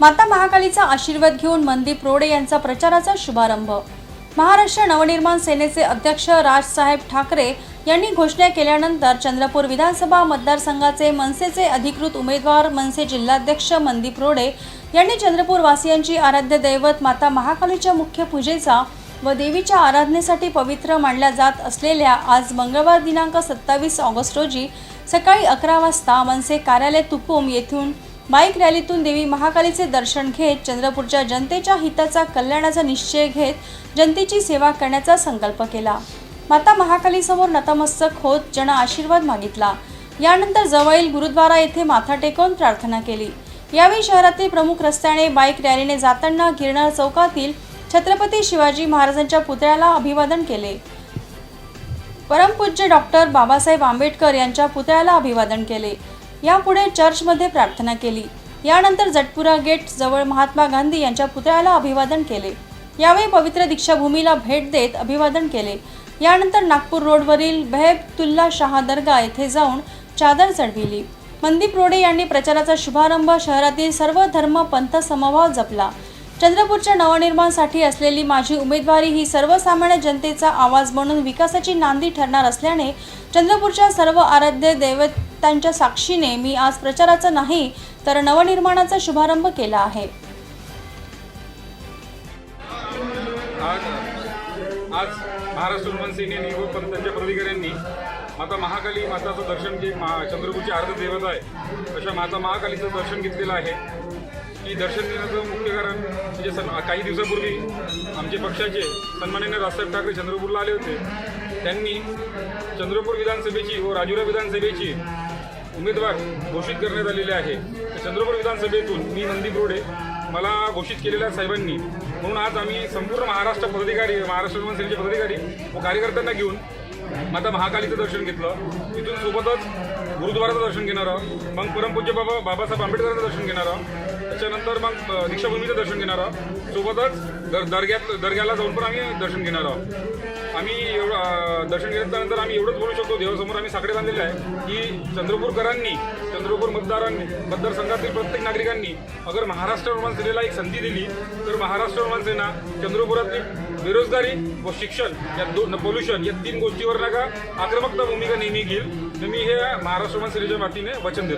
माता महाकालीचा आशीर्वाद घेऊन मनदीप रोडे यांचा प्रचाराचा शुभारंभ. महाराष्ट्र नवनिर्माण सेनेचे अध्यक्ष राजसाहेब ठाकरे यांनी घोषणा केल्यानंतर चंद्रपूर विधानसभा मतदारसंघाचे मनसेचे अधिकृत उमेदवार मनसे जिल्हाध्यक्ष मनदीप रोडे यांनी चंद्रपूर वासियांची आराध्य दैवत माता महाकालीच्या मुख्य पूजेचा व देवीच्या आराधनेसाठी पवित्र मानल्या जात असलेल्या आज मंगळवार दिनांक सत्तावीस ऑगस्ट रोजी सकाळी अकरा वाजता मनसे कार्यालय तुकुम येथून बाईक रॅलीतून देवी महाकालीचे दर्शन घेत चंद्रपूरच्या जनतेच्या हिताचा कल्याणाचा निश्चय घेत जनतेची सेवा करण्याचा संकल्प केला. माता महाकालीसमोर नतमस्तक होत जन आशीर्वाद मागितला. यानंतर जवळील गुरुद्वारा येथे माथा टेकवून प्रार्थना केली. यावेळी शहरातील प्रमुख रस्त्याने बाईक रॅलीने जाताना गिरणार चौकातील छत्रपती शिवाजी महाराजांच्या पुतळ्याला अभिवादन केले. परमपूज्य डॉक्टर बाबासाहेब आंबेडकर यांच्या पुतळ्याला अभिवादन केले. यापुढे चर्चमध्ये प्रार्थना केली. यानंतर जटपुरा गेट जवळ महात्मा गांधी यांच्या पुतळ्याला अभिवादन केले. यावेळी पवित्र दीक्षाभूमीला भेट देत अभिवादन केले. यानंतर नागपूर रोडवरील बेहबतुल्ला शाह दर्गा येथे जाऊन चादर चढविली. मनदीप रोडे यांनी प्रचाराचा शुभारंभ शहरातील सर्व धर्म पंथ समभाव जपला. चंद्रपूरच्या नवनिर्माणसाठी असलेली माझी उमेदवारी ही सर्वसामान्य जनतेचा आवाज म्हणून विकासाची नांदी ठरणार असल्याने चंद्रपूरच्या सर्व आराध्य दैवतांच्या साक्षीने मी आज प्रचाराचा नाही तर नवनिर्माणाचा शुभारंभ केला आहे. आज आज महाराष्ट्र विमान व पंतांच्या पदाधिकाऱ्यांनी माता महाकाली माताचं दर्शन जे महा चंद्रपूरची आर्ध देवता आहे अशा माता महाकालीचं दर्शन घेतलेलं आहे. की दर्शन घेण्याचं मुख्य कारण म्हणजे सन काही दिवसापूर्वी आमचे पक्षाचे सन्माननीय राजसाहेब ठाकरे चंद्रपूरला आले होते. त्यांनी चंद्रपूर विधानसभेची व राजुरा विधानसभेची उमेदवार घोषित करण्यात आलेले आहे. चंद्रपूर विधानसभेतून मी नंदी रोडे मला घोषित केलेल्या साहेबांनी म्हणून आज आम्ही संपूर्ण महाराष्ट्र पदाधिकारी महाराष्ट्र विधानसभेचे पदाधिकारी व कार्यकर्त्यांना घेऊन माता महाकालीचं दर्शन घेतलं. तिथून सोबतच गुरुद्वाराचं दर्शन घेणार आहोत. मग परमपूज्य बाबा बाबासाहेब आंबेडकरांचं दर्शन घेणार आहोत. त्याच्यानंतर मग दीक्षाभूमीचं दर्शन घेणार आहोत. सोबतच दर दर्ग्यात दर्ग्याला जाऊन पण आम्ही दर्शन घेणार आहोत. आम्ही एवढं दर्शन घेतल्यानंतर आम्ही एवढंच बोलू शकतो देवासमोर आम्ही साकडे बांधलेलं आहे की चंद्रपूरकरांनी चंद्रपूर मतदारांनी मतदारसंघातील प्रत्येक नागरिकांनी अगर महाराष्ट्र निर्माण सेनेला एक संधी दिली तर महाराष्ट्र निर्माण सेना चंद्रपुरातील बेरोजगारी व शिक्षण या दोन पोल्युशन या तीन गोष्टीवर नका आक्रमकता भूमिका नेहमी घेईल. तर मी हे महाराष्ट्र निर्माण सेनेच्या वतीने वचन देतो.